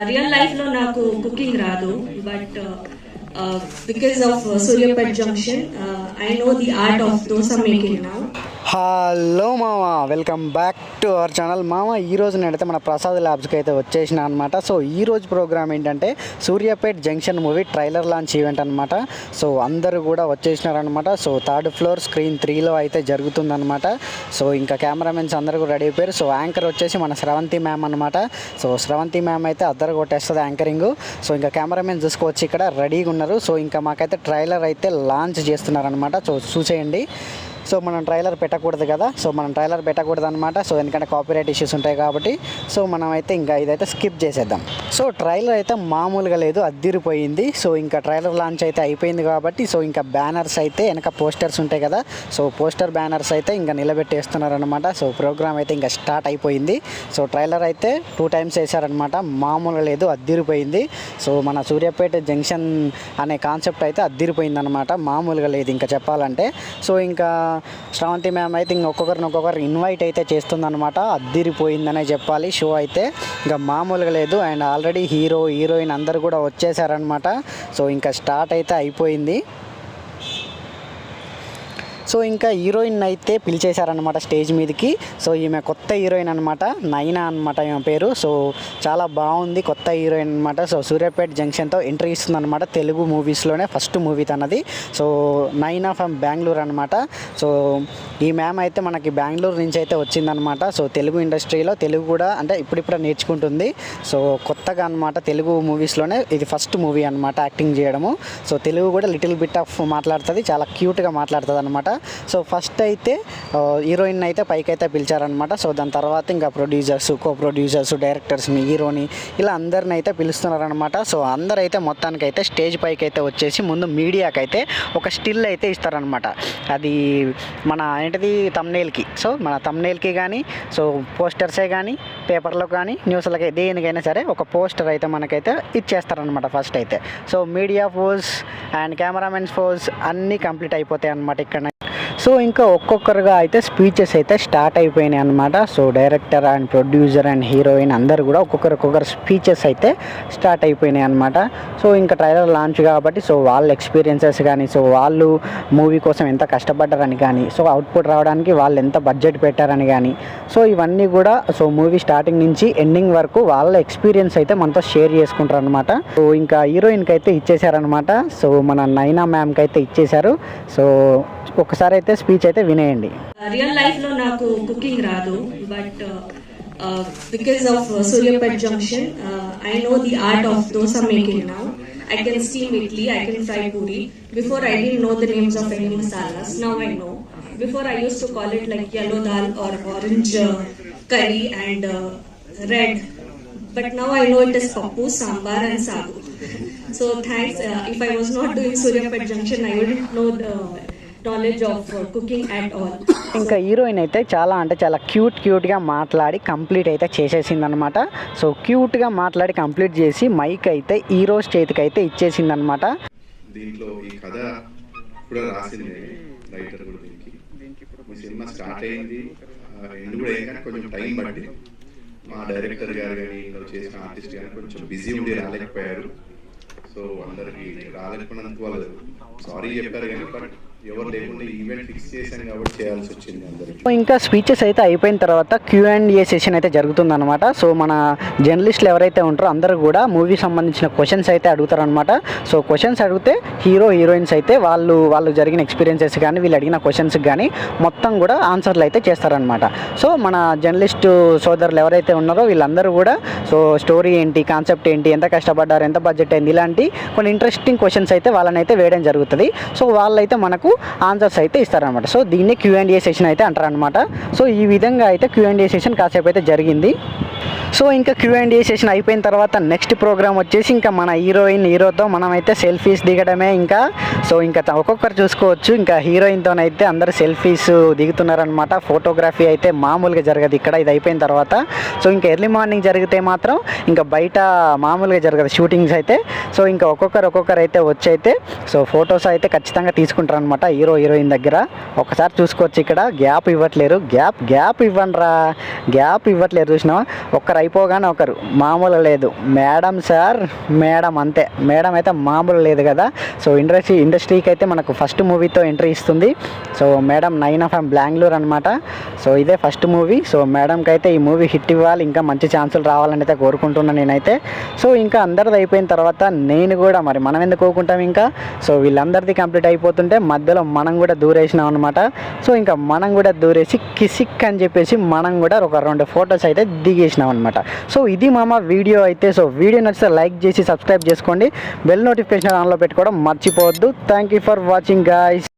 Real లైఫ్లో నాకు cooking రాదు but because of Suryapet junction I know the art of dosa making now hello మామ welcome back to our channel. మామ ఈ నేనైతే మన ప్రసాద్ ల్యాబ్స్కి అయితే వచ్చేసిన అనమాట సో ఈ రోజు ప్రోగ్రామ్ ఏంటంటే Suryapet junction movie trailer launch event అనమాట సో అందరూ కూడా వచ్చేసినారనమాట సో థర్డ్ ఫ్లోర్ స్క్రీన్ త్రీలో అయితే జరుగుతుందనమాట సో ఇంకా కెమెరామెన్స్ అందరూ కూడా రెడీ అయిపోయారు. సో యాంకర్ వచ్చేసి మన స్రవంతి మ్యామ్ అనమాట సో స్రవంతి మ్యామ్ అయితే అద్దరు కొట్టేస్తుంది యాంకరింగ్. సో ఇంకా కెమెరామెన్స్ చూసుకోవచ్చు ఇక్కడ రెడీగా ఉన్నారు. సో ఇంకా మాకైతే ట్రైలర్ అయితే లాంచ్ చేస్తున్నారనమాట సో చూసేయండి. సో మనం ట్రైలర్ పెట్టకూడదు కదా. సో మనం ట్రైలర్ పెట్టకూడదు అనమాట సో ఎందుకంటే కాపీరైట్ ఇష్యూస్ ఉంటాయి కాబట్టి. సో మనం అయితే ఇంకా ఇదైతే స్కిప్ చేసేద్దాం. సో ట్రైలర్ అయితే మామూలుగా లేదు అద్దిరిపోయింది. సో ఇంకా ట్రైలర్ లాంచ్ అయితే అయిపోయింది కాబట్టి సో ఇంకా బ్యానర్స్ అయితే వెనక పోస్టర్స్ ఉంటాయి కదా. సో పోస్టర్ బ్యానర్స్ అయితే ఇంకా నిలబెట్టేస్తున్నారనమాట సో ప్రోగ్రామ్ అయితే ఇంకా స్టార్ట్ అయిపోయింది. సో ట్రైలర్ అయితే టూ టైమ్స్ వేశారనమాట మామూలుగా లేదు అద్దిరిపోయింది. సో మన సూర్యాపేట జంక్షన్ అనే కాన్సెప్ట్ అయితే అద్దిరిపోయింది అనమాట మామూలుగా లేదు ఇంకా చెప్పాలంటే. సో ఇంకా శ్రావంతి మ్యామ్ అయితే ఇంకొకరిని ఒక్కొక్కరు ఇన్వైట్ అయితే చేస్తుందనమాట అద్దిరిపోయిందనే చెప్పాలి. షో అయితే ఇంకా మామూలుగా లేదు. అండ్ ఆల్రెడీ హీరో హీరోయిన్ అందరు కూడా వచ్చేసారనమాట సో ఇంకా స్టార్ట్ అయితే అయిపోయింది. సో ఇంకా హీరోయిన్ అయితే పిలిచేశారనమాట స్టేజ్ మీదకి. సో ఈమె కొత్త హీరోయిన్ అనమాట నైనా అనమాట ఈమె పేరు. సో చాలా బాగుంది కొత్త హీరోయిన్ అనమాట సో సూర్యాపేట జంక్షన్తో ఎంట్రీ ఇస్తుందన్నమాట తెలుగు మూవీస్లోనే ఫస్ట్ మూవీ తనది. సో నైనా ఫ్రమ్ బెంగళూరు అనమాట సో ఈ మ్యామ్ అయితే మనకి బెంగళూరు నుంచి అయితే వచ్చిందనమాట సో తెలుగు ఇండస్ట్రీలో తెలుగు కూడా అంటే ఇప్పుడిప్పుడే నేర్చుకుంటుంది. సో కొత్తగా అనమాట తెలుగు మూవీస్లోనే ఇది ఫస్ట్ మూవీ అనమాట యాక్టింగ్ చేయడము. సో తెలుగు కూడా లిటిల్ బిట్ ఆఫ్ మాట్లాడుతుంది. చాలా క్యూట్గా మాట్లాడుతుంది అనమాట సో ఫస్ట్ అయితే హీరోయిన్ అయితే పైకి అయితే పిలిచారనమాట సో దాని తర్వాత ఇంకా ప్రొడ్యూసర్స్ కో ప్రొడ్యూసర్స్ డైరెక్టర్స్ని హీరోని ఇలా అందరిని అయితే పిలుస్తున్నారనమాట సో అందరైతే మొత్తానికి అయితే స్టేజ్ పైకి అయితే వచ్చేసి ముందు మీడియాకి అయితే ఒక స్టిల్ అయితే ఇస్తారనమాట అది మన ఏంటిది తమ్నేల్కి సో మన తమ్నేల్కి కానీ సో పోస్టర్సే కానీ పేపర్లో కానీ న్యూస్లకి దేనికైనా సరే ఒక పోస్టర్ అయితే మనకైతే ఇచ్చేస్తారనమాట ఫస్ట్ అయితే. So media force and cameramens force అన్నీ కంప్లీట్ అయిపోతాయి అనమాట ఇక్కడ సో ఇంకా ఒక్కొక్కరుగా అయితే స్పీచెస్ అయితే స్టార్ట్ అయిపోయినాయి అనమాట so director and producer and heroine అందరు కూడా ఒక్కొక్కరు ఒక్కొక్కరు స్పీచెస్ అయితే స్టార్ట్ అయిపోయినాయి అనమాట సో ఇంకా ట్రైలర్ లాంచ్ కాబట్టి సో వాళ్ళ ఎక్స్పీరియన్సెస్ కానీ సో వాళ్ళు మూవీ కోసం ఎంత కష్టపడ్డారని కానీ సో అవుట్పుట్ రావడానికి వాళ్ళు ఎంత బడ్జెట్ పెట్టారని కానీ సో ఇవన్నీ కూడా సో మూవీ స్టార్టింగ్ నుంచి ఎండింగ్ వరకు వాళ్ళ ఎక్స్పీరియన్స్ అయితే మనతో షేర్ చేసుకుంటారు అనమాట సో ఇంకా హీరోయిన్కి అయితే ఇచ్చేసారనమాట సో మన నైనా మ్యామ్కి అయితే ఇచ్చేశారు సో ఒకసారి అయితే స్పీచ్ అయితే వినేయండి రియల్ లైఫ్లో నాకు కుకింగ్ రాదు but because of Suryapet junction I know the art of dosa making now I can steam idli, I can fry puri. Before I didn't know the names of any masalas. Now I know. Before I use to call it like yellow dal or orange curry and red but now I know it is pappu sambar and sagu so thanks if I was not doing Suryapet junction I would know ఇంకా heroine అయితే చాలా అంటే చాలా cute క్యూట్గా మాట్లాడి complete అయితే చేసేసింది అనమాట సో క్యూట్గా మాట్లాడి కంప్లీట్ చేసి మైక్ అయితే హీరో చేతికి అయితే ఇచ్చేసిందనమాట దీంట్లో ఈ కథ రాసింది మీ సినిమా స్టార్ట్ అయింది. ఎండ్ కూడా అయింది కానీ కొంచెం టైం పట్టి మా డైరెక్టర్ గారు కానీ చేసిన ఆర్టిస్ట్ కానీ కొంచెం బిజీ ఉండి రాలేకపోయారు. సో అందరికి రాలేకపోయినందుకు వాళ్ళు సారీ చెప్పారు కానీ బట్ ఎవరు లేకుండా ఈవెంట్ ఫిక్స్ కాబట్టి చేయాల్సి వచ్చింది ఇంకా స్పీచెస్ అయితే అయిపోయిన తర్వాత క్యూ అండ్ ఏ సెషన్ అయితే జరుగుతుందన్నమాట. సో మన జర్నలిస్టులు ఎవరైతే ఉంటారో అందరూ కూడా మూవీ సంబంధించిన క్వశ్చన్స్ అయితే అడుగుతారనమాట సో క్వశ్చన్స్ అడిగితే హీరో హీరోయిన్స్ అయితే వాళ్ళు వాళ్ళు జరిగిన ఎక్స్పీరియన్సెస్ కానీ వీళ్ళు అడిగిన క్వశ్చన్స్ కానీ మొత్తం కూడా ఆన్సర్లు అయితే చేస్తారనమాట సో మన జర్నలిస్టు సోదరులు ఎవరైతే ఉన్నారో వీళ్ళందరూ కూడా సో స్టోరీ ఏంటి కాన్సెప్ట్ ఏంటి ఎంత కష్టపడ్డారు ఎంత బడ్జెట్ అయింది ఇలాంటి కొన్ని ఇంట్రెస్టింగ్ క్వశ్చన్స్ అయితే వాళ్ళని అయితే వేయడం జరుగుతుంది. సో వాళ్ళైతే మనకు ఆన్సర్స్ అయితే ఇస్తారనమాట సో దీన్ని క్యూ అండ్ ఏ సెషన్ అయితే అంటారనమాట సో ఈ విధంగా అయితే క్యూ అండ్ ఏ సెషన్ కాసేపు అయితే జరిగింది. సో ఇంకా క్యూ అండ్ ఏ సెషన్ అయిపోయిన తర్వాత నెక్స్ట్ ప్రోగ్రామ్ వచ్చేసి ఇంకా మన హీరోయిన్ హీరోతో మనమైతే సెల్ఫీస్ దిగడమే ఇంకా. సో ఇంకా ఒక్కొక్కరు చూసుకోవచ్చు. ఇంకా హీరోయిన్తోనైతే అందరు సెల్ఫీస్ దిగుతున్నారనమాట ఫోటోగ్రఫీ అయితే మామూలుగా జరగదు. ఇక్కడ ఇది అయిపోయిన తర్వాత. సో ఇంకా ఎర్లీ మార్నింగ్ జరిగితే మాత్రం ఇంకా బయట మామూలుగా జరగదు. షూటింగ్స్ అయితే. సో ఇంకా ఒక్కొక్కరు ఒక్కొక్కరు అయితే వచ్చి అయితే సో ఫొటోస్ అయితే ఖచ్చితంగా తీసుకుంటారు అనమాట హీరో హీరోయిన్ దగ్గర. ఒకసారి చూసుకోవచ్చు ఇక్కడ. గ్యాప్ ఇవ్వట్లేరు. గ్యాప్ గ్యాప్ ఇవ్వండి రా. గ్యాప్ ఇవ్వట్లేరు చూసినావా? ఒక్కరు అయిపోగానే ఒకరు. మామూలు లేదు. మేడం సార్ మేడం అంతే. మేడం అయితే మామూలు లేదు కదా. సో ఇండస్ట్రీ ఇండస్ట్రీకి అయితే మనకు ఫస్ట్ మూవీతో ఎంట్రీ ఇస్తుంది. So madam Naina of Bengaluru అనమాట సో ఇదే ఫస్ట్ మూవీ. సో మేడంకి అయితే ఈ మూవీ హిట్ ఇవ్వాలి. ఇంకా మంచి ఛాన్సులు రావాలని అయితే కోరుకుంటున్నాను నేనైతే. సో ఇంకా అందరిది అయిపోయిన తర్వాత నేను కూడా మరి మనం ఎందుకు కోరుకుంటాం ఇంకా? సో వీళ్ళందరిది కంప్లీట్ అయిపోతుంటే మధ్యలో మనం కూడా దూరేసినాం అనమాట సో ఇంకా మనం కూడా దూరేసి కిసిక్ అని చెప్పేసి మనం కూడా ఒక రెండు ఫొటోస్ అయితే దిగేసినాం అనమాట సో ఇది మామ వీడియో అయితే. సో వీడియో నచ్చితే లైక్ చేసి సబ్స్క్రైబ్ చేసుకోండి. బెల్ నోటిఫికేషన్ ఆన్లో పెట్టుకోవడం మర్చిపోవద్దు. Thank you for watching guys